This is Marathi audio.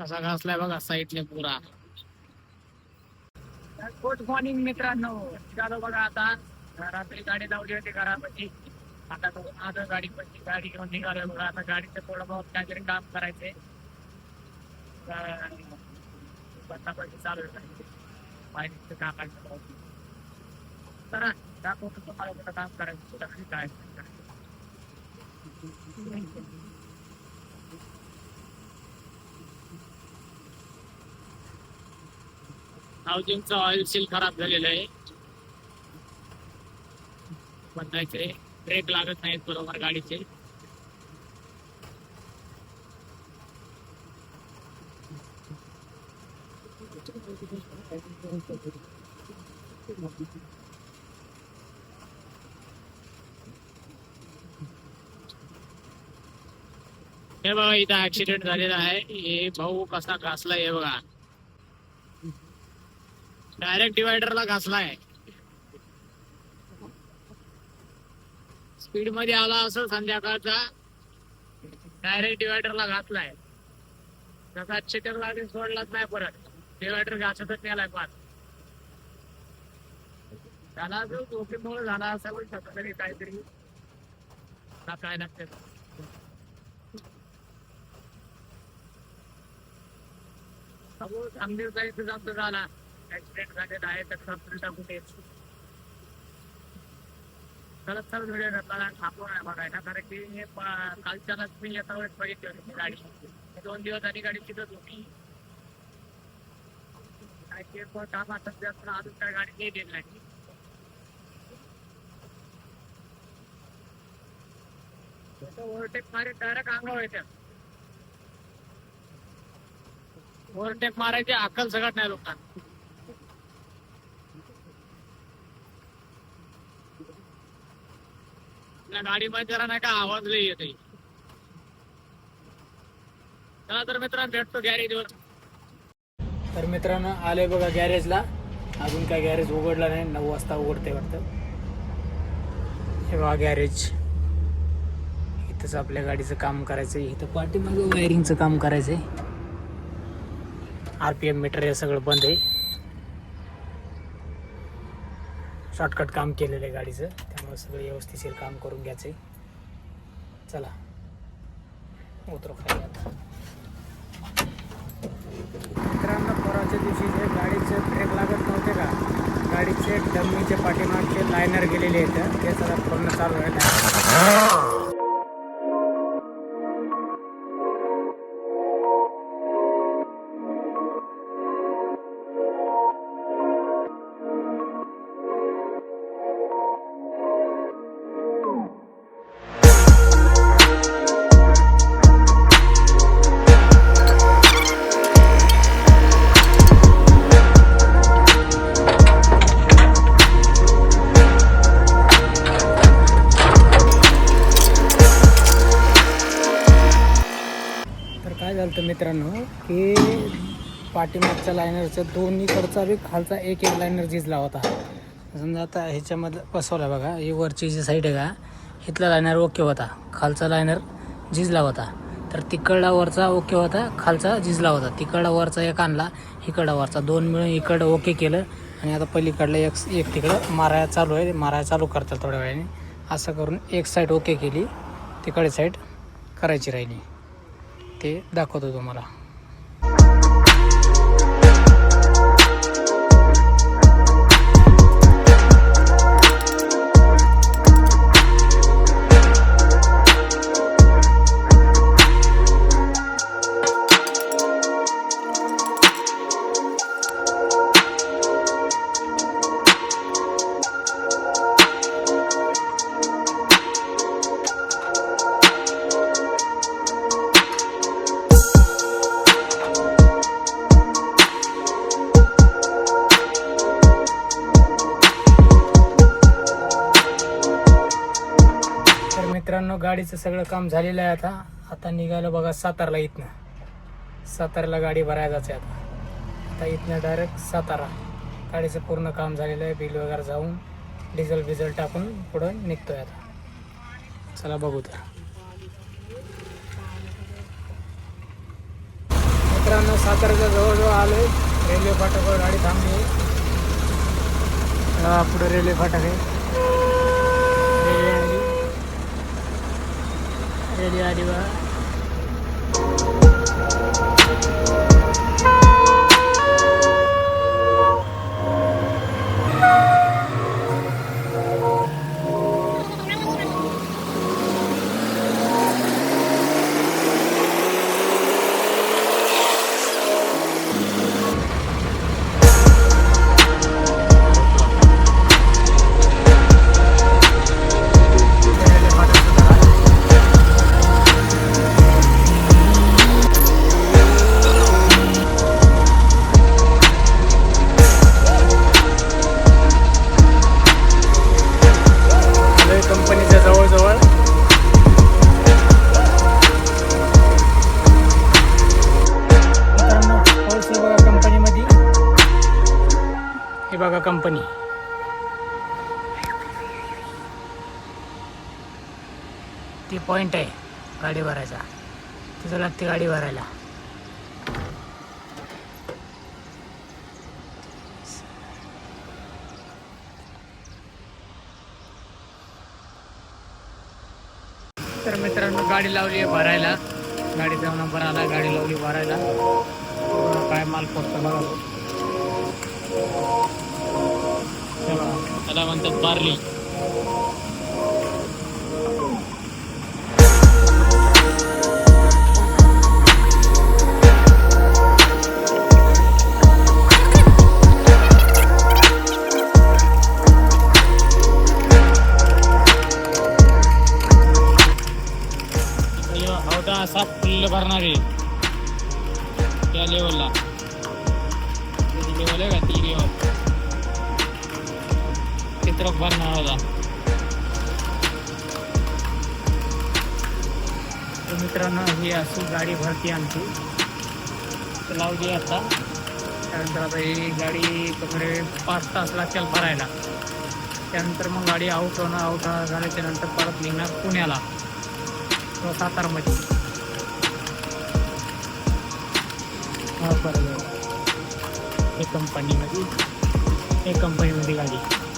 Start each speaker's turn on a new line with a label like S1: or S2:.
S1: कसा घासलाय बघा साईडने पुरा. गुड मॉर्निंग मित्रांनो. झालं बघा आता. रात्री गाडी लावली होती घरामध्ये. आता तो आता गाडी पण गाडी घेऊन निघालोय बघा. आता गाडीचं थोडं बहुत काहीतरी काम करायचंय. बंदापैकी चालू आहे पाहिजे काकांचं चला दाखवतो तुम्हाला कुठं काम करायचं कुठं नाही काय. हाऊसिंगचं ऑइल सील खराब झालेलं आहे. बदलायचे ब्रेक लागत नाहीत बरोबर गाडीचे. हे बघा इथं ऍक्सिडेंट झालेला आहे. हे भाऊ कसा घासला हे बघा. डायरेक्ट डिवायडरला घासलाय. स्पीडमध्ये आला असं संध्याकाळचा. डायरेक्ट डिवायडरला घातलाय तसा चिटर लागेल सोडलाच नाही परत. डिवायडर घासतच नेलाय पाच त्याला जो जोखीमुळे झाला असा पण तरी काहीतरी. काय लागते समोर आंबेडकर इथे जातो झाला. ऍक्सिडेंट झालेला आहे तर कंपनी कुठे? चला चल व्हिडिओ घेतला थांबून आहे बघायला कारण की हे प- कालच्यालाच मी एका वेळेस बघितली होती गाडी. दोन दिवस आधी गाडी तिथंच होती. ते पण काम असत जास्त अजून काय गाडी नाही देत नाही ओव्हरटेक मारे डायरेक्ट अंगावर येते. ओव्हरटेक मारायची अक्कल सगळ्यात नाही लोकांना. गाडी गाडीमध्ये जरा नाही का आवाज लई येते चला तर मित्रांनो भेटतो गॅरेजवर तर मित्रांनो आले बघा गॅरेजला अजून काय गॅरेज उघडला नाही नऊ वाजता उघडते वाटतं. हे बघा गॅरेज इथंच आपल्या गाडीचं काम करायचं इथं पाठीमागं वायरिंगचं काम करायचंय. आर पी एम मीटर हे सगळं बंद आहे. शॉर्टकट काम केलेलं आहे गाडीचं. त्यामुळे सगळं व्यवस्थिशीर काम करून घ्यायचं आहे चला. उतरू खाली आता. मित्रांनो परवाच्या दिवशी जे गाडीचे ब्रेक लागत नव्हते का गाडीचे डम्मीचे पाठीमागचे लायनर गेलेले आहेत. ते सगळं पूर्ण चालू आहे. काय झालं तर मित्रांनो की पाठीमागच्या लायनरचं दोन्हीकडचा बी खालचा एक एक लायनर झिजला होता. समजा आता ह्याच्यामध्ये बसवला बघा ही वरची जी साईड आहे का इथला लायनर ओके होता खालचा लायनर झिजला होता. तर तिकडला वरचा ओके होता खालचा झिजला होता. तिकडला वरचा एक आणला इकडला वरचा. दोन मिळून इकडं ओके केलं आणि आता पलीकडलं एक एक तिकडं मारायला चालू आहे मारायला चालू करतात थोड्या वेळाने. असं करून एक साईड ओके केली तिकडे साईड करायची राहिली. ते दाखवतो तुम्हाला. मित्रांनो गाडीचं सगळं काम झालेलं आहे आता. आता निघालं बघा सातारला इथनं. सातारला गाडी भरायला जायचं आहे आता. आता इथनं डायरेक्ट सातारा. गाडीचं पूर्ण काम झालेलं आहे बिल वगैरे जाऊन डिझेल बिझेल टाकून पुढं निघतोय आता. चला बघू तर. मित्रांनो साताऱ्याच्या जवळजवळ आलो आहे रेल्वे फाटकावर गाडी थांबली आहे. पुढे रेल्वे फाटक आहे रेल्वे आली रेल्वे आली बा कंपनी. ती पॉईंट आहे गाडी भरायचा. तिथं लागते गाडी भरायला. तर मित्रांनो गाडी लावली आहे भरायला. गाडीचा नंबर आला गाडी लावली भरायला. काय माल पोचतो बघा, त्याला म्हणतात बारली हौदा असा फुल्ल भरणार आहे त्या लेवलला लेवल आहे का ती लेवल चित्रक भरणार होता तर मित्रांनो ही अशी गाडी भरती आमची. तर लावली आता. त्यानंतर आता ही गाडी तुकडे पाच तास लागतील भरायला. त्यानंतर मग गाडी आउट आऊट आउट झाल्याच्यानंतर परत निघणार पुण्याला. किंवा सातारामध्ये. हा बरोबर. हे कंपनीमध्ये हे कंपनीमध्ये गाडी.